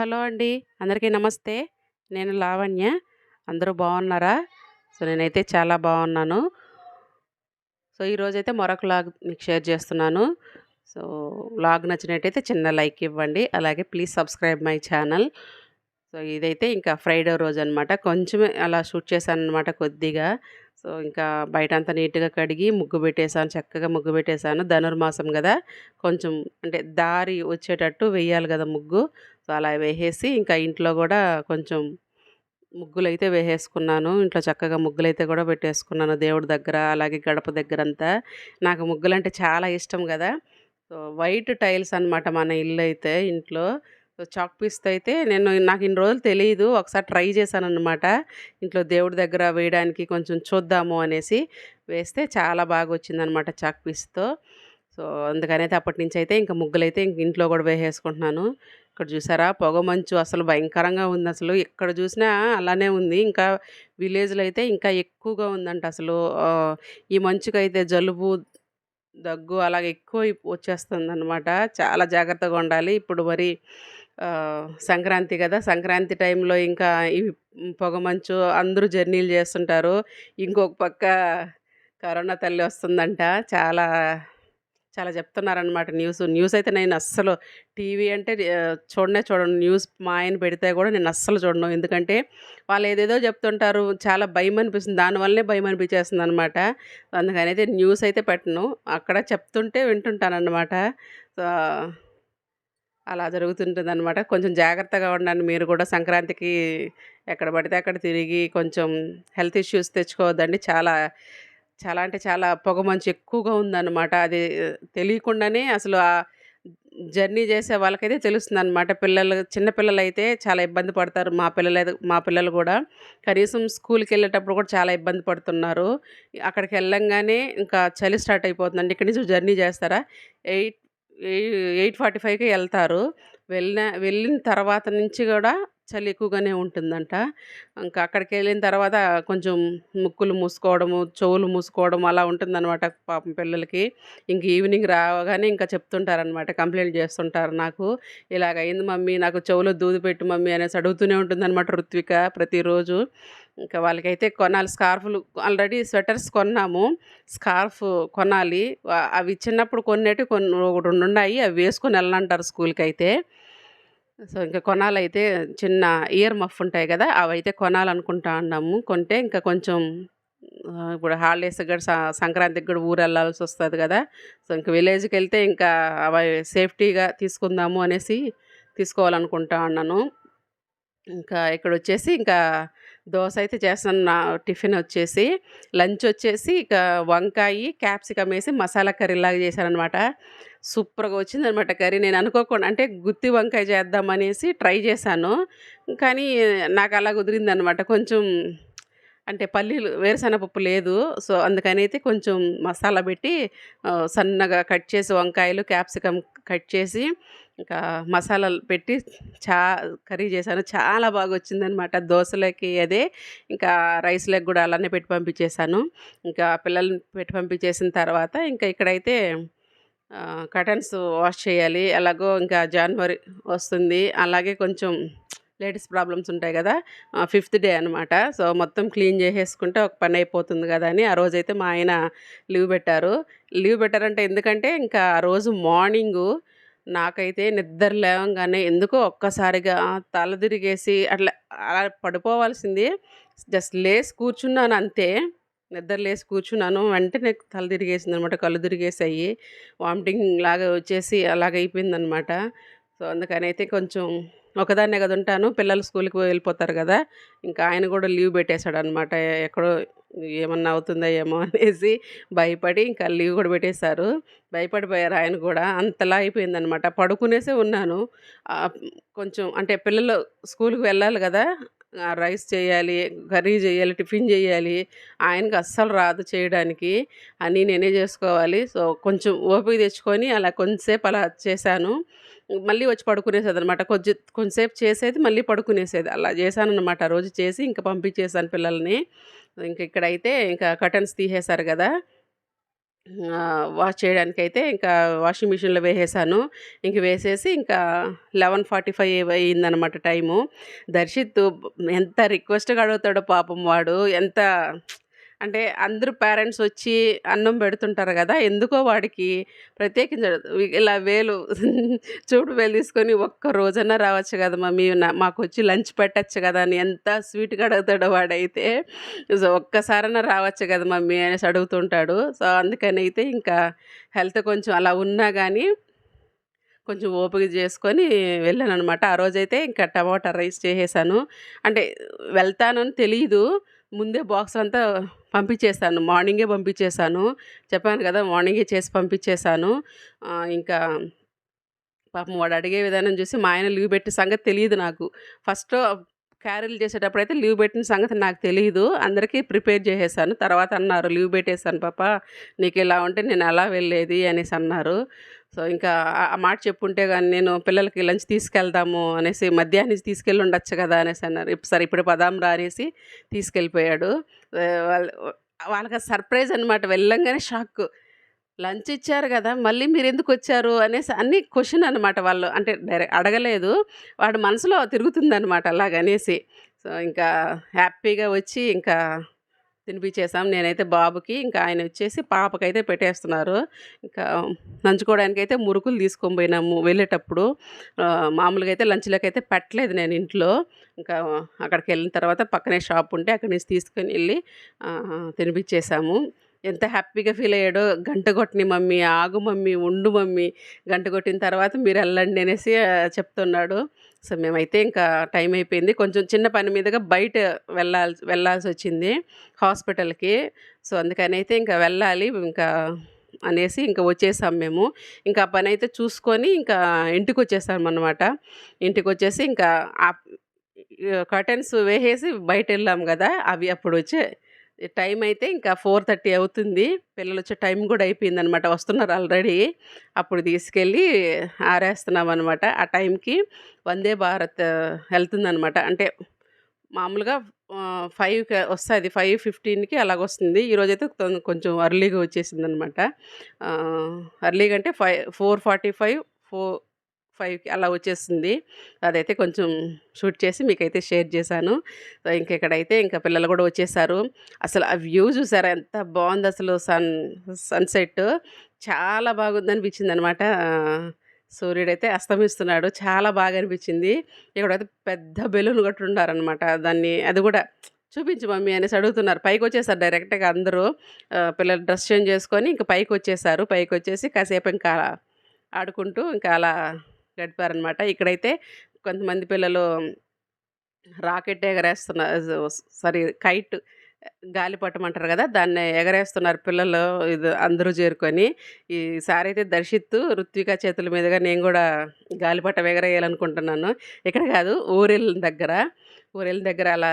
Hello అండి. అందరికీ నమస్తే. నేను లావణ్య. అందరూ బాగున్నారా? సో, నేనైతే చాలా బాగున్నాను. సో, ఈరోజైతే మరొక లాగ్ మీకు షేర్ చేస్తున్నాను. సో, లాగ్ నచ్చినట్టయితే చిన్న లైక్ ఇవ్వండి. అలాగే please subscribe my channel. So, ఇదైతే ఇంకా ఫ్రైడే రోజు అనమాట కొంచెమే అలా షూట్ చేశాను అనమాట కొద్దిగా. సో, ఇంకా బయట అంతా నీట్‌గా కడిగి ముగ్గు పెట్టేసాను. చక్కగా ముగ్గు పెట్టేసాను. ధనుర్మాసం కదా కొంచెం అంటే దారి వచ్చేటట్టు వేయాలి కదా ముగ్గు. సో, అలా వేసేసి ఇంకా ఇంట్లో కూడా కొంచెం ముగ్గులైతే వేసేసుకున్నాను. ఇంట్లో చక్కగా ముగ్గులైతే కూడా పెట్టేసుకున్నాను దేవుడి దగ్గర, అలాగే గడప దగ్గరంతా. నాకు ముగ్గులంటే చాలా ఇష్టం కదా సో, వైట్ టైల్స్ అనమాట మన ఇల్లు అయితే ఇంట్లో. సో, చాక్ పీస్‌తో అయితే నేను నాకు ఇన్ని రోజులు తెలియదు ఒకసారి ట్రై చేశాననమాట. ఇంట్లో దేవుడి దగ్గర వేయడానికి కొంచెం చూద్దాము అనేసి వేస్తే చాలా బాగా వచ్చిందనమాట చాక్ పీస్‌తో. సో, అందుకనైతే అప్పటినుంచయితే ఇంక ముగ్గులైతే ఇంక ఇంట్లో కూడా వేసేసుకుంటున్నాను. ఇక్కడ చూసారా పొగమంచు అసలు భయంకరంగా ఉంది అసలు ఎక్కడ చూసినా అలానే ఉంది. ఇంకా విలేజ్‌లో అయితే ఇంకా ఎక్కువగా ఉందంట అసలు. ఈ మంచుకైతే జలుబు, దగ్గు అలాగే ఎక్కువ వచ్చేస్తుంది అనమాట చాలా జాగ్రత్తగా ఉండాలి. ఇప్పుడు మరి సంక్రాంతి కదా సంక్రాంతి టైంలో ఇంకా ఈ పొగమంచు అందరూ జర్నీలు చేస్తుంటారు. ఇంకొక పక్క కరోనా తల్లి వస్తుందంట. చాలా చాలా చెప్తున్నారనమాట న్యూస్. న్యూస్ అయితే నేను అస్సలు టీవీ అంటే చూడనే చూడను. న్యూస్ మా ఆయన పెడితే కూడా నేను అస్సలు చూడను. ఎందుకంటే వాళ్ళు ఏదేదో చెప్తుంటారు. చాలా భయం అనిపిస్తుంది దానివల్లనే భయం అనిపించేస్తుంది అనమాట అందుకని అయితే న్యూస్ అయితే పెట్టను. అక్కడ చెప్తుంటే వింటుంటానన్నమాట అలా జరుగుతుంటుంది అనమాట కొంచెం జాగ్రత్తగా ఉండండి మీరు కూడా సంక్రాంతికి ఎక్కడ పడితే అక్కడ తిరిగి కొంచెం హెల్త్ ఇష్యూస్ తెచ్చుకోవద్దండి. చాలా చాలా అంటే చాలా పొగ మంచు ఎక్కువగా ఉందనమాట. అది తెలియకుండానే అసలు ఆ జర్నీ చేసే వాళ్ళకైతే తెలుస్తుందనమాట. పిల్లలు చిన్నపిల్లలు అయితే చాలా ఇబ్బంది పడతారు. మా పిల్లలు మా పిల్లలు కూడా కనీసం స్కూల్కి వెళ్ళేటప్పుడు కూడా చాలా ఇబ్బంది పడుతున్నారు. అక్కడికి వెళ్ళంగానే ఇంకా చలి స్టార్ట్ అయిపోతుందండి. ఇక్కడి నుంచి జర్నీ చేస్తారా? ఎయిట్ ఎయి 8:45కే ఎళ్తారు. వెళ్ళిన వెళ్ళిన తర్వాత నుంచి కూడా చలి ఎక్కువగానే ఉంటుందంట. ఇంకా అక్కడికి వెళ్ళిన తర్వాత కొంచెం ముక్కులు మూసుకోవడము, చెవులు మూసుకోవడం అలా ఉంటుందనమాట పాపం పిల్లలకి. ఇంక ఈవినింగ్ రాగానే ఇంకా చెప్తుంటారనమాట. కంప్లైంట్ చేస్తుంటారు నాకు. "ఇలాగ అయింది మమ్మీ. నాకు చెవులో దూది పెట్టు మమ్మీ" అనేసి అడుగుతూనే ఉంటుందన్నమాట ఋత్విక ప్రతిరోజు. ఇంకా వాళ్ళకైతే కొనాలి స్కార్ఫ్‌లు ఆల్రెడీ స్వెటర్స్ కొన్నాము. స్కార్ఫ్ కొనాలి. అవి చిన్నప్పుడు కొన్నట్టు కొన్ని ఒక 2 ఉన్నాయి. అవి వేసుకొని వెళ్ళంటారు స్కూల్కి అయితే సో, ఇంకా కొనాలైతే చిన్న ఇయర్ మఫ్ ఉంటాయి కదా అవైతే కొనాలనుకుంటా ఉన్నాము. కొంటే ఇంకా కొంచెం ఇప్పుడు హాలిడేస్ దగ్గర సంక్రాంతికి కూడా ఊరు వెళ్ళాల్సి వస్తుంది కదా సో, ఇంకా విలేజ్కి వెళ్తే ఇంకా అవి సేఫ్టీగా తీసుకుందాము అనేసి తీసుకోవాలనుకుంటా ఉన్నాను. ఇంకా ఇక్కడ వచ్చేసి ఇంకా దోశ అయితే చేస్తాను నా టిఫిన్ వచ్చేసి. లంచ్ వచ్చేసి ఇక వంకాయి, క్యాప్సికమ్ వేసి మసాలా కర్రీలాగా చేశాననమాట. సూపర్‌గా వచ్చిందనమాట కర్రీ. నేను అనుకోకుండా అంటే గుత్తి వంకాయ చేద్దామనేసి ట్రై చేశాను. కానీ నాకు అలా కుదిరిందనమాట. కొంచెం అంటే పల్లీలు వేరుశనగపప్పు లేదు. సో, అందుకనైతే కొంచెం మసాలా పెట్టి సన్నగా కట్ చేసి వంకాయలు, క్యాప్సికమ్ కట్ చేసి ఇంకా మసాలాలు పెట్టి చా కర్రీ చేశాను. చాలా బాగా వచ్చిందనమాట దోశలకి అదే, ఇంకా రైస్లకు కూడా అలానే పెట్టి పంపించేశాను. ఇంకా పిల్లల్ని పెట్టి పంపించేసిన తర్వాత ఇంకా ఇక్కడైతే కటన్స్ కర్టెన్స్ వాష్ చేయాలి. ఎలాగో ఇంకా జనవరి వస్తుంది. అలాగే కొంచెం లేడీస్ ప్రాబ్లమ్స్ ఉంటాయి కదా ఫిఫ్త్ డే అనమాట. సో, మొత్తం క్లీన్ చేసేసుకుంటే ఒక పని అయిపోతుంది కదా అని ఆ రోజైతే మా ఆయన లీవ్ పెట్టారు. లీవ్ పెట్టారంటే ఎందుకంటే ఇంకా ఆ రోజు మార్నింగు నాకైతే నిద్ర లేవంగానే ఎందుకో ఒక్కసారిగా తల తిరిగేసి అట్లా అలా పడిపోవాల్సింది. జస్ట్ లేసి కూర్చున్నాను అంతే. నిద్రలేసి కూర్చున్నాను. వెంటనే తల తిరిగేసింది అనమాట కళ్ళు తిరిగేసాయి. వామిటింగ్ లాగా వచ్చేసి అలాగయిపోయిందనమాట. సో, అందుకనైతే కొంచెం ఒకదాన్నే కదా ఉంటాను. పిల్లలు స్కూల్‌కి వెళ్ళిపోతారు కదా ఇంకా ఆయన కూడా లీవ్ పెట్టేసాడనమాట. ఎక్కడో ఏమన్నా అవుతుందా ఏమో అనేసి భయపడి ఇంకా లీవ్ కూడా పెట్టేశారు. భయపడిపోయారు ఆయన కూడా అంతలా అయిపోయిందనమాట. పడుకునేసే ఉన్నాను. కొంచెం అంటే పిల్లలు స్కూల్‌కి వెళ్ళాలి కదా రైస్ చేయాలి, కర్రీ చేయాలి, టిఫిన్ చేయాలి. ఆయనకి అస్సలు రాదు చేయడానికి. అన్నీ నేనే చేసుకోవాలి. సో, కొంచెం ఓపిక తెచ్చుకొని అలా కొంచెంసేపు అలా చేశాను. మళ్ళీ వచ్చి పడుకునేసేది అనమాట కొంచెం కొంచెంసేపు చేసేది మళ్ళీ పడుకునేసేది. అలా చేశాననమాట. ఆ రోజు చేసి ఇంకా పంపించేసాను పిల్లల్ని. ఇంక ఇక్కడైతే ఇంకా కర్టెన్స్ తీసేశారు కదా వాష్ వాష్ చేయడానికైతే ఇంకా వాషింగ్ మిషన్‌లో వేసేసాను. ఇంక వేసేసి ఇంకా 11:45 అయిందనమాట టైము. దర్శిత్ ఎంత రిక్వెస్ట్‌గా అడుగుతాడో పాపం వాడు. ఎంత అంటే అందరూ పేరెంట్స్ వచ్చి అన్నం పెడుతుంటారు కదా ఎందుకో వాడికి ప్రత్యేకించి ఇలా వేలు చూడు వేలు తీసుకొని "ఒక్క రోజన్నా రావచ్చు కదా మమ్మీ మాకు మాకొచ్చి లంచ్ పెట్టచ్చు కదా అని ఎంత స్వీట్‌గా అడుగుతాడో వాడైతే. సో, ఒక్కసారైనా రావచ్చు కదా మమ్మీ" అనేసి అడుగుతుంటాడు. సో, అందుకనైతే ఇంకా హెల్త్ కొంచెం అలా ఉన్నా కానీ కొంచెం ఓపిక చేసుకొని వెళ్ళాను అనమాట ఆ రోజైతే ఇంకా టమాటా రైస్ చేసేసాను. అంటే వెళ్తానని తెలియదు ముందే బాక్స్ అంతా పంపించేసాను. మార్నింగే పంపించేశాను చెప్పాను కదా మార్నింగే చేసి పంపించేసాను. ఇంకా పాపం వాడు అడిగే విధానం చూసి మా ఆయన లీవ్ పెట్టిన సంగతి తెలియదు నాకు. ఫస్ట్ క్యారీలు చేసేటప్పుడైతే లీవ్ పెట్టిన సంగతి నాకు తెలియదు అందరికీ ప్రిపేర్ చేసేసాను. తర్వాత అన్నారు, "లీవ్ పెట్టేసాను పాప. నీకు ఇలా ఉంటే నేను ఎలా వెళ్ళేది" అనేసి అన్నారు. సో, ఇంకా ఆ మాట చెప్పుంటే కానీ నేను పిల్లలకి లంచ్ తీసుకెళ్దాము అనేసి మధ్యాహ్నం నుంచి తీసుకెళ్ళి ఉండొచ్చు కదా అనేసి అన్నారు. సరే ఇప్పుడు పదాం రా అనేసి తీసుకెళ్ళిపోయాడు. వాళ్ళ వాళ్ళు వాళ్ళకి సర్ప్రైజ్ అనమాట. వెళ్ళంగానే షాక్. లంచ్ ఇచ్చారు కదా మళ్ళీ మీరెందుకొచ్చారు అనేసి అన్ని క్వశ్చన్ అనమాట వాళ్ళు. అంటే డైరెక్ట్ అడగలేదు. వాడు మనసులో తిరుగుతుందనమాట అలాగనేసి. సో, ఇంకా హ్యాపీగా వచ్చి ఇంకా తినిపించేసాం నేనైతే బాబుకి, ఇంకా ఆయన వచ్చేసి పాపకైతే పెట్టేస్తున్నారు. ఇంకా నంచుకోవడానికి అయితే మురుకులు తీసుకొని పోయినాము వెళ్ళేటప్పుడు. మామూలుగా అయితే లంచ్లోకి అయితే పెట్టలేదు నేను ఇంట్లో. ఇంకా అక్కడికి వెళ్ళిన తర్వాత పక్కనే షాప్ ఉంటే అక్కడి నుంచి తీసుకొని వెళ్ళి తినిపించేసాము ఎంత హ్యాపీగా ఫీల్ అయ్యాడో. "గంట కొట్టిన మమ్మీ, ఆగు మమ్మీ, ఉండు మమ్మీ. గంట కొట్టిన తర్వాత మీరు వెళ్ళండి అనేసి చెప్తున్నాడు. సో, మేమైతే ఇంకా టైం అయిపోయింది. కొంచెం చిన్న పని మీదుగా బయట వెళ్ళాల్సి వెళ్ళాల్సి వచ్చింది హాస్పిటల్‌కి. సో, అందుకని అయితే ఇంకా వెళ్ళాలి ఇంకా అనేసి ఇంకా వచ్చేసాం మేము. ఇంకా ఆ పనైతే చూసుకొని ఇంకా ఇంటికొచ్చేసామనమాట. ఇంటికొచ్చేసి ఇంకా కర్టెన్స్ వేసేసి బయటెళ్ళాం కదా అవి అప్పుడు వచ్చే టైం అయితే ఇంకా 4:30 అవుతుంది. పిల్లలు వచ్చే టైం గూడా అయిపోయిందనమాట. వస్తున్నారు ఆల్రెడీ. అప్పుడు తీసుకెళ్ళి ఆరేస్తున్నాం అనమాట ఆ టైంకి వందే భారత్ వెళ్తుందనమాట అంటే మామూలుగా ఆహ్, 5కి వస్తది. 5:15కి అలాగొస్తుంది. ఈరోజైతే అయితే కొంచెం అర్లీగా వచ్చేసింది అనమాట అర్లీగా అంటే five four forty five four ఫైవ్కి అలా వచ్చేస్తుంది అదైతే కొంచెం షూట్ చేసి మీకైతే షేర్ చేశాను. సో, ఇంక ఇక్కడైతే ఇంకా పిల్లలు కూడా వచ్చేసారు. అసలు ఆ వ్యూ చూసారా ఎంత బాగుంది అసలు సన్ సన్‌సెట్ చాలా బాగుందనిపించింది అనమాట సూర్యుడైతే అస్తమిస్తున్నాడు. చాలా బాగా అనిపించింది. ఇక్కడైతే పెద్ద బెలూన్ కొట్టుండారనమాట. దాన్ని అది కూడా చూపించు మమ్మీ అనేసి అడుగుతున్నారు. పైకి వచ్చేసారు డైరెక్ట్‌గా అందరూ. పిల్లలు డ్రెస్ చేంజ్ చేసుకొని ఇంక పైకి వచ్చేసి కాసేపు ఇంకా ఆడుకుంటూ ఇంకా అలా గడిపారనమాట. ఇక్కడైతే కొంతమంది పిల్లలు రాకెట్ ఎగరేస్తున్న సారీ కైట్ గాలిపటం అంటారు కదా దాన్ని ఎగరేస్తున్నారు పిల్లలు ఇది అందరూ చేరుకొని. ఈసారైతే దర్శిత్, రుత్విక చేతుల మీదుగా నేను కూడా గాలిపటం ఎగరేయాలనుకుంటున్నాను. ఇక్కడ కాదు ఊరెళ్ళిన దగ్గర. ఊరెళ్ళిన దగ్గర అలా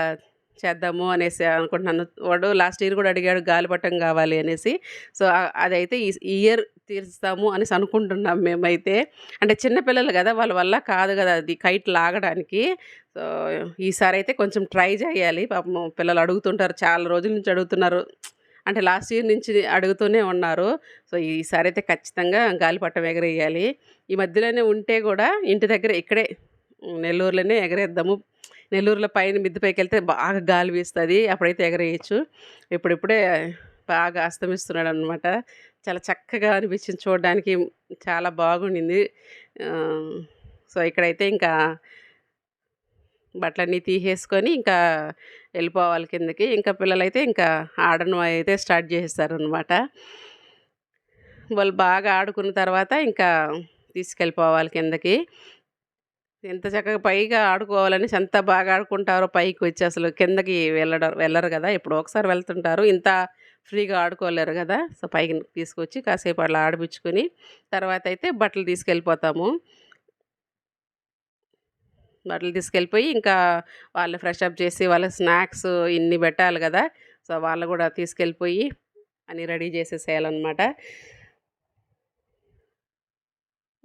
చేద్దాము అనేసి అనుకుంటున్నాను. వాడు లాస్ట్ ఇయర్ కూడా అడిగాడు గాలిపటం కావాలి అనేసి. సో, అదైతే ఈ ఇయర్ తీరుస్తాము అనేసి అనుకుంటున్నాం మేమైతే. అంటే చిన్నపిల్లలు కదా వాళ్ళ వల్ల కాదు కదా అది కైట్ లాగడానికి. సో, అయితే కొంచెం ట్రై చేయాలి. పాపం పిల్లలు అడుగుతుంటారు. చాలా రోజుల నుంచి అడుగుతున్నారు. అంటే లాస్ట్ ఇయర్ నుంచి అడుగుతూనే ఉన్నారు. సో, ఈసారైతే ఖచ్చితంగా గాలిపట్టం ఎగరేయాలి. ఈ మధ్యలోనే ఉంటే కూడా ఇంటి దగ్గర ఇక్కడే నెల్లూరులోనే ఎగరేద్దాము. నెల్లూరులో పైన మిద్దె పైకెళ్తే బాగా గాలి వీస్తుంది అప్పుడైతే ఎగరేయచ్చు ఇప్పుడిప్పుడే బాగా అస్తమిస్తున్నాడు అనమాట చాలా చక్కగా అనిపించింది చూడడానికి. చాలా బాగుండింది. సో, ఇక్కడైతే ఇంకా బట్టలన్నీ తీసేసుకొని ఇంకా వెళ్ళిపోవాలి కిందకి. ఇంకా పిల్లలైతే ఇంకా ఆడడం అయితే స్టార్ట్ చేసేస్తారనమాట వాళ్ళు బాగా ఆడుకున్న తర్వాత ఇంకా తీసుకెళ్ళిపోవాలి కిందకి. ఎంత చక్కగా పైగా ఆడుకోవాలని ఎంత బాగా ఆడుకుంటారో పైకి వచ్చి అసలు కిందకి వెళ్ళడం వెళ్ళరు కదా ఎప్పుడో ఒకసారి వెళ్తుంటారు. ఇంత ఫ్రీగా ఆడుకోలేరు కదా సో, పైకి తీసుకొచ్చి కాసేపు అలా ఆడిపించుకొని తర్వాత అయితే బట్టలు తీసుకెళ్ళిపోతాము. బట్టలు తీసుకెళ్ళిపోయి ఇంకా వాళ్ళు ఫ్రెష్ అప్ చేసి వాళ్ళ స్నాక్స్ ఇన్ని పెట్టాలి కదా సో, వాళ్ళు కూడా తీసుకెళ్ళిపోయి అని రెడీ చేసేసేయాలనమాట.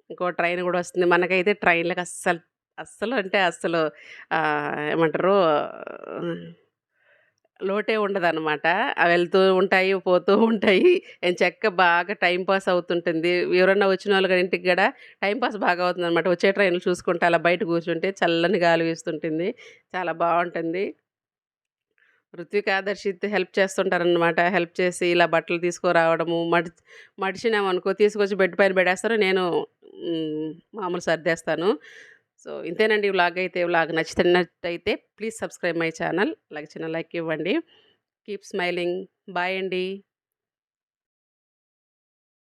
ఇంకో ట్రైన్ కూడా వస్తుంది. మనకైతే ట్రైన్లకు అస్సలు, అస్సలు అంటే అస్సలు ఏమంటారు లోటే ఉండదనమాట. వెళ్తూ ఉంటాయి, పోతూ ఉంటాయి. ఎంచక్కా బాగా టైంపాస్ అవుతుంటుంది. ఎవరన్నా వచ్చినోళ్ళు గాని ఇంటికి కూడా టైంపాస్ బాగా బాగా అవుతుందనమాట. వచ్చే ట్రైన్‌లు చూసుకుంటే అలా బయట కూర్చుంటే చల్లని గాలి వీస్తుంటుంది. చాలా బాగుంటుంది రుత్విక్, ఆదర్శిత్ హెల్ప్ చేస్తుంటారనమాట. హెల్ప్ చేసి ఇలా బట్టలు తీసుకురావడము, మడి మడిచినామనుకో తీసుకొచ్చి బెడ్ పైన పెడేస్తారు నేను మామూలు సర్దేస్తాను. సో, ఇంతేనండి వ్లాగ్ అయితే. వ్లాగ్ నచ్చినట్టయితే ప్లీజ్ సబ్స్క్రైబ్ మై ఛానల్. అలాగే చిన్న లైక్ ఇవ్వండి. Keep smiling. బాయ్ అండి.